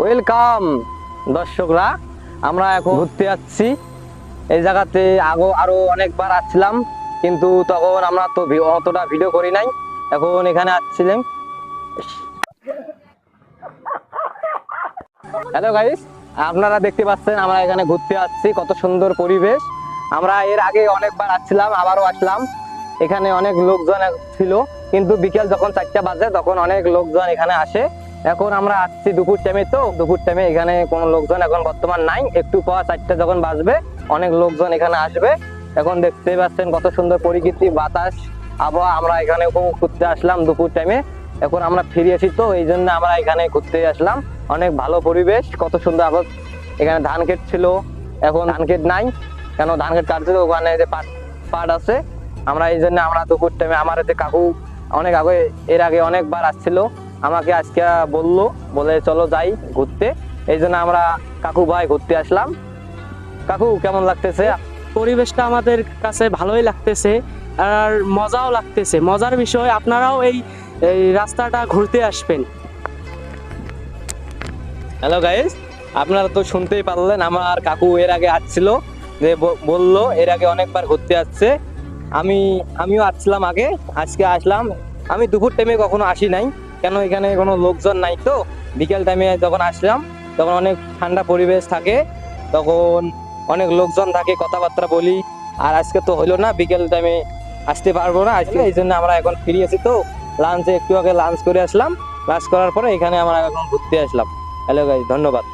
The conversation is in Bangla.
ওয়েলকাম দর্শকরা। আমরা এখন ঘুরতে যাচ্ছি। এই জায়গাতে আগো আরও অনেকবার আসছিলাম, কিন্তু তখন আমরা তো অতটা ভিডিও করি নাই। এখন এখানে আসছিলাম। হ্যালো গাইস আপনারা দেখতে পাচ্ছেন আমরা এখানে ঘুরতে আসছি কত সুন্দর পরিবেশ। আমরা এর আগে অনেকবার আসছিলাম, আবারও আসলাম। এখানে অনেক লোকজন ছিল, কিন্তু বিকেল যখন চারটা বাজে, তখন অনেক লোকজন এখানে আসে। এখন আমরা আসছি দুপুর টাইমে তো। দুপুর টাইমে এখানে কোনো লোকজন এখন বর্তমান নাই। একটু পর চারটা যখন বাজবে, অনেক লোকজন এখানে আসবে। এখন দেখতে পাচ্ছেন কত সুন্দর প্রকৃতি, বাতাস, আবহাওয়া। আমরা এখানে করতে আসলাম দুপুর টাইমে এখন আমরা ফিরে আসি তো, এই জন্য আমরা এখানে ঘুরতে আসলাম। অনেক ভালো পরিবেশ, কত সুন্দর আবার এখানে ধান ক্ষেত ছিল। এখন ধান ক্ষেত নাই। কেন ধান ক্ষেত কাটছিল ওখানে যে পাট পাট আছে। আমরা এই জন্য আমরা দুপুর টাইমে আমার যে কাকু, অনেক আগে, এর আগে অনেকবার আসছিল। আমাকে আজকে বলল বলে চলো যাই ঘুরতে। এই জন্য আমরা কাকু ভাই ঘুরতে আসলাম। কাকু কেমন লাগতেছে? পরিবেশটা আমাদের কাছে ভালোই লাগতেছে আর মজাও লাগতেছে। মজার বিষয় আপনারাও এই রাস্তাটা ঘুরতে আসবেন। হ্যালো গাইজ আপনারা তো শুনতেই পারলেন আমার কাকু এর আগে আসছিল যে বলল এর আগে অনেকবার ঘুরতে আসছে। আমি আমিও আসছিলাম আগে আজকে আসলাম। আমি দুপুর টাইমে কখনো আসি নাই। কেন এখানে কোনো লোকজন নাই তো? বিকেল টাইমে যখন আসলাম, তখন অনেক ঠান্ডা পরিবেশ থাকে, তখন অনেক লোকজন থাকে, কথাবার্তা বলি। আর আজকে তো হলো না, বিকেল টাইমে আসতে পারব না আজকে এই জন্য আমরা এখন ফিরে আছি তো। লাঞ্চে একটু আগে লাঞ্চ করে আসলাম। লাঞ্চ করার পরে এখানে আমরা এখন ঘুরতে আসলাম। হ্যালো গাইজ ধন্যবাদ।